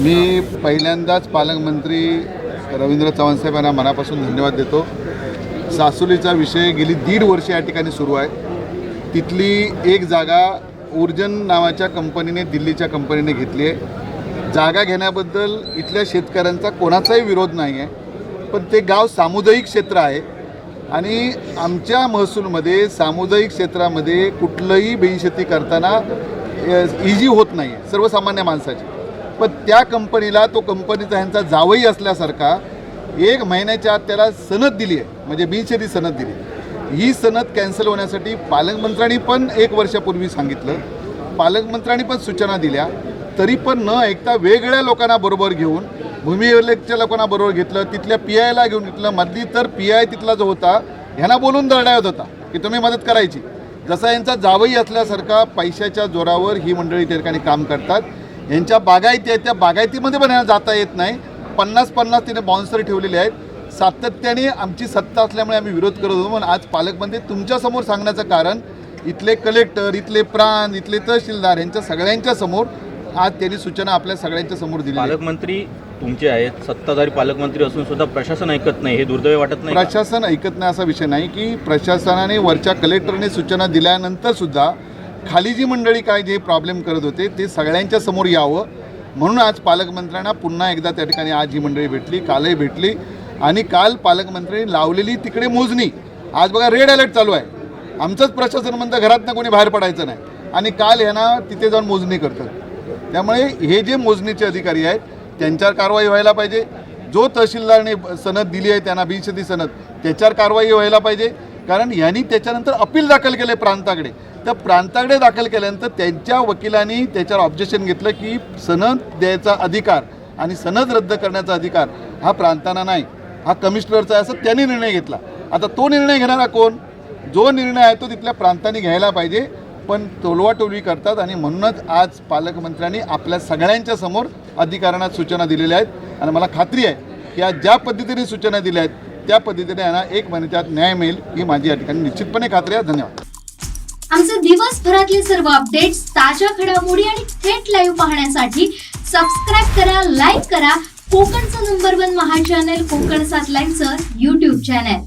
मी पहिल्यांदाच पालकमंत्री रवींद्र चव्हाण साहेब यांना मनापासून धन्यवाद देतो. सासुलीचा विषय गेली दीड वर्ष या ठिकाणी सुरू आहे. तिथली एक जागा ऊर्जन नावाच्या कंपनीने दिल्लीच्या कंपनीने घेतली आहे. जागा घेण्याबद्दल इथल्या शेतकऱ्यांचा कोणाचाही विरोध नाही आहे. पण ते गाव सामुदायिक क्षेत्र आहे. आणि आमच्या महसूलमध्ये सामुदायिक क्षेत्रामध्ये कुठलंही बेनशेती करताना इझी होत नाही आहे सर्वसामान्य माणसाची. पण त्या कंपनीला तो कंपनीचा ह्यांचा जावई असल्यासारखा एक महिन्याच्या आत त्याला सनद दिली आहे. म्हणजे बिनशेती सनद दिली. ही सनद कॅन्सल होण्यासाठी पालकमंत्र्यांनी पण एक वर्षापूर्वी सांगितलं. पालकमंत्र्यांनी पण सूचना दिल्या. तरी पण न ऐकता वेगळ्या लोकांना बरोबर घेऊन भूमी लोकांना बरोबर घेतलं तिथल्या पी आयला घेऊन घेतलं. मधली तर पी आय तिथला जो होता ह्यांना बोलून दरडावत होता की तुम्ही मदत करायची. जसा यांचा जावई असल्यासारखा पैशाच्या जोरावर ही मंडळी त्या ठिकाणी काम करतात. यांच्या बागायती आहेत त्या बागायतीमध्ये पण यांना जाता येत नाही. पन्नास पन्नास तिने बॉन्सर ठेवलेले आहेत. सातत्याने आमची सत्ता असल्यामुळे आम्ही विरोध करत होतो पण आज पालकमंत्री तुमच्यासमोर सांगण्याचं कारण इथले कलेक्टर इथले प्रांत इथले तहसीलदार यांच्या सगळ्यांच्या समोर आज त्यांनी सूचना आपल्या सगळ्यांच्या समोर दिली पालकमंत्री तुमचे आहेत सत्ताधारी पालकमंत्री असून सुद्धा प्रशासन ऐकत नाही हे दुर्दैव वाटत नाही? प्रशासन ऐकत नाही असा विषय नाही की प्रशासनाने वरच्या कलेक्टरने सूचना दिल्यानंतर सुद्धा खाली जी मंडळी काय जे प्रॉब्लेम करत होते ते सगळ्यांच्या समोर यावं. म्हणून आज पालकमंत्र्यांना पुन्हा एकदा त्या ठिकाणी आज ही मंडळी भेटली कालही भेटली. आणि काल पालकमंत्र्यांनी लावलेली तिकडे मोजणी. आज बघा रेड अलर्ट चालू आहे. आमचंच प्रशासन म्हणतं घरातनं कोणी बाहेर पडायचं नाही. आणि काल ह्यांना तिथे जाऊन मोजणी करतात. त्यामुळे हे जे मोजणीचे अधिकारी आहेत त्यांच्यावर कारवाई व्हायला पाहिजे. जो तहसीलदारने सनद दिली आहे त्यांना बिनशेती सनद त्याच्यावर कारवाई व्हायला पाहिजे. कारण यांनी त्याच्यानंतर अपील दाखल केले प्रांताकडे. त्या प्रांताकडे दाखल केल्यानंतर त्यांच्या वकिलांनी त्याच्यावर ऑब्जेक्शन घेतलं की सनद द्यायचा अधिकार आणि सनद रद्द करण्याचा अधिकार हा प्रांतांना नाही. हा कमिशनरचा आहे असं त्यांनी निर्णय घेतला. आता तो निर्णय घेणारा कोण? जो निर्णय आहे तो तिथल्या प्रांतांनी घ्यायला पाहिजे. पण टोलवाटोलवी करतात आणि म्हणूनच आज पालकमंत्र्यांनी आपल्या सगळ्यांच्या समोर अधिकाऱ्यांना सूचना दिलेल्या आहेत. आणि मला खात्री आहे की आज ज्या पद्धतीने सूचना दिल्या आहेत त्या पद्धतीने यांना एक महिन्यात न्याय मिळेल ही माझी या ठिकाणी निश्चितपणे खात्री आहे. धन्यवाद. आमचे दिवसभरातले सर्व अपडेट्स ताज्या घडामोडी आणि थेट लाईव्ह पाहण्यासाठी सबस्क्राईब करा लाईक करा. कोकणचं नंबर वन महा चॅनल कोकण सात लाईनचं युट्यूब चॅनल